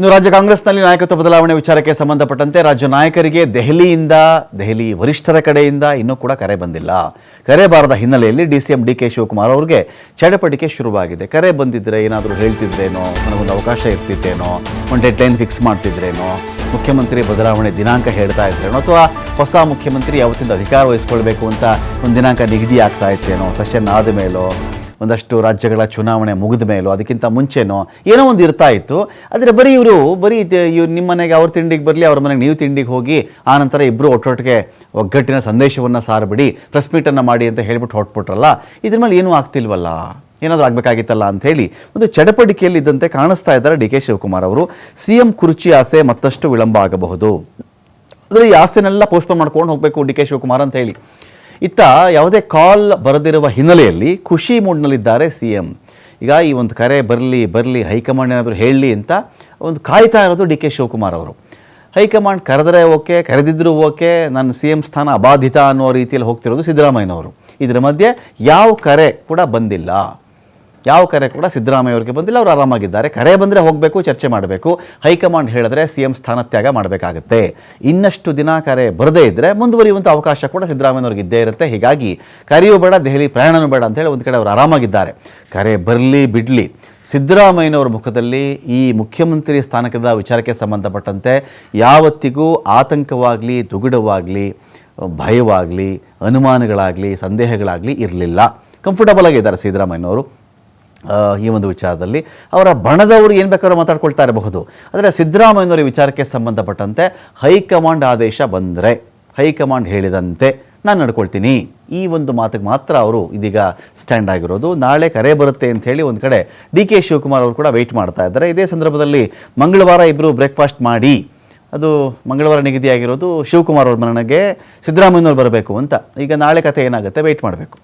ಇನ್ನು ರಾಜ್ಯ ಕಾಂಗ್ರೆಸ್ನಲ್ಲಿ ನಾಯಕತ್ವ ಬದಲಾವಣೆ ವಿಚಾರಕ್ಕೆ ಸಂಬಂಧಪಟ್ಟಂತೆ ರಾಜ್ಯ ನಾಯಕರಿಗೆ ದೆಹಲಿಯಿಂದ, ದೆಹಲಿ ವರಿಷ್ಠರ ಕಡೆಯಿಂದ ಇನ್ನೂ ಕೂಡ ಕರೆ ಬಂದಿಲ್ಲ. ಕರೆ ಬಾರದ ಹಿನ್ನೆಲೆಯಲ್ಲಿ D C M D K Shivakumar ಅವರಿಗೆ ಚಡಪಟಿಕೆ ಶುರುವಾಗಿದೆ. ಕರೆ ಬಂದಿದ್ದರೆ ಏನಾದರೂ ಹೇಳ್ತಿದ್ರೇನೋ, ನನಗೊಂದು ಅವಕಾಶ ಇರ್ತಿತ್ತೇನೋ, ಒಂದು ಡೆಡ್ ಲೈನ್ ಫಿಕ್ಸ್ ಮಾಡ್ತಿದ್ರೇನೋ, ಮುಖ್ಯಮಂತ್ರಿ ಬದಲಾವಣೆ ದಿನಾಂಕ ಹೇಳ್ತಾ ಇದ್ರೇನೋ, ಅಥವಾ ಹೊಸ ಮುಖ್ಯಮಂತ್ರಿ ಯಾವತ್ತಿಂದ ಅಧಿಕಾರ ವಹಿಸ್ಕೊಳ್ಬೇಕು ಅಂತ ಒಂದು ದಿನಾಂಕ ನಿಗದಿ ಆಗ್ತಾ ಇತ್ತೇನೋ, ಸೆಷನ್ ಆದ ಮೇಲೋ ಒಂದಷ್ಟು ರಾಜ್ಯಗಳ ಚುನಾವಣೆ ಮುಗಿದ ಮೇಲೋ ಅದಕ್ಕಿಂತ ಮುಂಚೆನೋ ಏನೋ ಒಂದು ಇರ್ತಾ ಇತ್ತು. ಆದರೆ ಬರೀ ಇವರು, ಬರೀ ಇವ್ರು ನಿಮ್ಮ ಮನೆಗೆ ಅವ್ರ ತಿಂಡಿಗೆ ಬರಲಿ, ಅವ್ರ ಮನೆಗೆ ನೀವು ತಿಂಡಿಗೆ ಹೋಗಿ ಆನಂತರ ಇಬ್ಬರು ಒಟ್ಟೊಟ್ಟಿಗೆ ಒಗ್ಗಟ್ಟಿನ ಸಂದೇಶವನ್ನು ಸಾರಬಿಡಿ ಪ್ರೆಸ್ ಮೀಟನ್ನು ಮಾಡಿ ಅಂತ ಹೇಳ್ಬಿಟ್ಟು ಹೊಟ್ಬಿಟ್ರಲ್ಲ ಇದ್ರ ಮೇಲೆ ಏನೂ ಆಗ್ತಿಲ್ವಲ್ಲ? ಏನಾದರೂ ಆಗಬೇಕಾಗಿತ್ತಲ್ಲ ಅಂಥೇಳಿ ಒಂದು ಚಡಪಡಿಕೆಯಲ್ಲಿ ಇದ್ದಂತೆ ಕಾಣಿಸ್ತಾ ಇದ್ದಾರೆ ಡಿ ಕೆ ಶಿವಕುಮಾರ್ ಅವರು. ಸಿ ಎಂ ಕುರ್ಚಿ ಆಸೆ ಮತ್ತಷ್ಟು ವಿಳಂಬ ಆಗಬಹುದು. ಅಂದರೆ ಈ ಆಸೆನೆಲ್ಲ ಪೋಸ್ಟ್ಪೋನ್ ಮಾಡ್ಕೊಂಡು ಹೋಗಬೇಕು ಡಿ ಕೆ ಶಿವಕುಮಾರ್ ಅಂತ ಹೇಳಿ. ಇತ್ತ ಯಾವುದೇ ಕಾಲ್ ಬರದಿರುವ ಹಿನ್ನೆಲೆಯಲ್ಲಿ ಖುಷಿ ಮೂಡ್ನಲ್ಲಿದ್ದಾರೆ ಸಿ ಎಂ ಈಗ ಈ ಒಂದು ಕರೆ ಬರಲಿ ಬರಲಿ, ಹೈಕಮಾಂಡ್ ಏನಾದರೂ ಹೇಳಲಿ ಅಂತ ಒಂದು ಕಾಯ್ತಾ ಇರೋದು ಡಿ ಕೆ ಶಿವಕುಮಾರ್ ಅವರು. ಹೈಕಮಾಂಡ್ ಕರೆದರೆ ಓಕೆ ಕರೆದಿದ್ದರೂ ಓಕೆ ನನ್ನ ಸಿ ಎಂ ಸ್ಥಾನ ಅಬಾಧಿತ ಅನ್ನೋ ರೀತಿಯಲ್ಲಿ ಹೋಗ್ತಿರೋದು ಸಿದ್ದರಾಮಯ್ಯನವರು. ಇದರ ಮಧ್ಯೆ ಯಾವ ಕರೆ ಕೂಡ ಬಂದಿಲ್ಲ. ಯಾವ ಕರೆ ಕೂಡ ಸಿದ್ದರಾಮಯ್ಯ ಅವರಿಗೆ ಬಂದಿಲ್ಲ. ಅವರು ಆರಾಮಾಗಿದ್ದಾರೆ. ಕರೆ ಬಂದರೆ ಹೋಗಬೇಕು, ಚರ್ಚೆ ಮಾಡಬೇಕು. ಹೈಕಮಾಂಡ್ ಹೇಳಿದ್ರೆ ಸಿ ಎಂ ಸ್ಥಾನತ್ಯಾಗ ಮಾಡಬೇಕಾಗುತ್ತೆ. ಇನ್ನಷ್ಟು ದಿನ ಕರೆ ಬರದೇ ಇದ್ದರೆ ಮುಂದುವರಿಯುವಂಥ ಅವಕಾಶ ಕೂಡ ಸಿದ್ದರಾಮಯ್ಯವ್ರಿಗೆ ಇದ್ದೇ ಇರುತ್ತೆ. ಹೀಗಾಗಿ ಕರೆಯೂ ಬೇಡ, ದೆಹಲಿ ಪ್ರಯಾಣನೂ ಬೇಡ ಅಂತೇಳಿ ಒಂದು ಕಡೆ ಅವರು ಆರಾಮಾಗಿದ್ದಾರೆ. ಕರೆ ಬರಲಿ, ಬಿಡಲಿ. ಸಿದ್ದರಾಮಯ್ಯನವರ ಮುಖದಲ್ಲಿ ಈ ಮುಖ್ಯಮಂತ್ರಿ ಸ್ಥಾನಕದ ವಿಚಾರಕ್ಕೆ ಸಂಬಂಧಪಟ್ಟಂತೆ ಯಾವತ್ತಿಗೂ ಆತಂಕವಾಗಲಿ, ದುಗುಡವಾಗಲಿ, ಭಯವಾಗಲಿ, ಅನುಮಾನಗಳಾಗಲಿ, ಸಂದೇಹಗಳಾಗಲಿ ಇರಲಿಲ್ಲ. ಕಂಫರ್ಟಬಲ್ ಆಗಿದ್ದಾರೆ ಸಿದ್ದರಾಮಯ್ಯನವರು. ಈ ಒಂದು ವಿಚಾರದಲ್ಲಿ ಅವರ ಬಣದವರು ಏನು ಬೇಕಾದ್ರೂ ಮಾತಾಡ್ಕೊಳ್ತಾ ಇರಬಹುದು. ಆದರೆ ಸಿದ್ದರಾಮಯ್ಯನವರ ವಿಚಾರಕ್ಕೆ ಸಂಬಂಧಪಟ್ಟಂತೆ ಹೈಕಮಾಂಡ್ ಆದೇಶ ಬಂದರೆ, ಹೈಕಮಾಂಡ್ ಹೇಳಿದಂತೆ, ನಾನು ನಡ್ಕೊಳ್ತೀನಿ. ಈ ಒಂದು ಮಾತಿಗೆ ಮಾತ್ರ ಅವರು ಇದೀಗ ಸ್ಟ್ಯಾಂಡ್ ಆಗಿರೋದು. ನಾಳೆ ಕರೆ ಬರುತ್ತೆ ಅಂತ ಹೇಳಿ ಒಂದು ಕಡೆ ಡಿ ಕೆ ಶಿವಕುಮಾರ್ ಅವರು ಕೂಡ ವೆಯ್ಟ್ ಮಾಡ್ತಾ ಇದ್ದಾರೆ. ಇದೇ ಸಂದರ್ಭದಲ್ಲಿ ಮಂಗಳವಾರ ಇಬ್ಬರು ಬ್ರೇಕ್ಫಾಸ್ಟ್ ಮಾಡಿ, ಅದು ಮಂಗಳವಾರ ನಿಗದಿಯಾಗಿರೋದು ಶಿವಕುಮಾರ್ ಅವ್ರ ಮನೆಗೆ ಸಿದ್ದರಾಮಯ್ಯನವ್ರು ಬರಬೇಕು ಅಂತ. ಈಗ ನಾಳೆ ಕತೆ ಏನಾಗುತ್ತೆ? ವೆಯ್ಟ್ ಮಾಡಬೇಕು.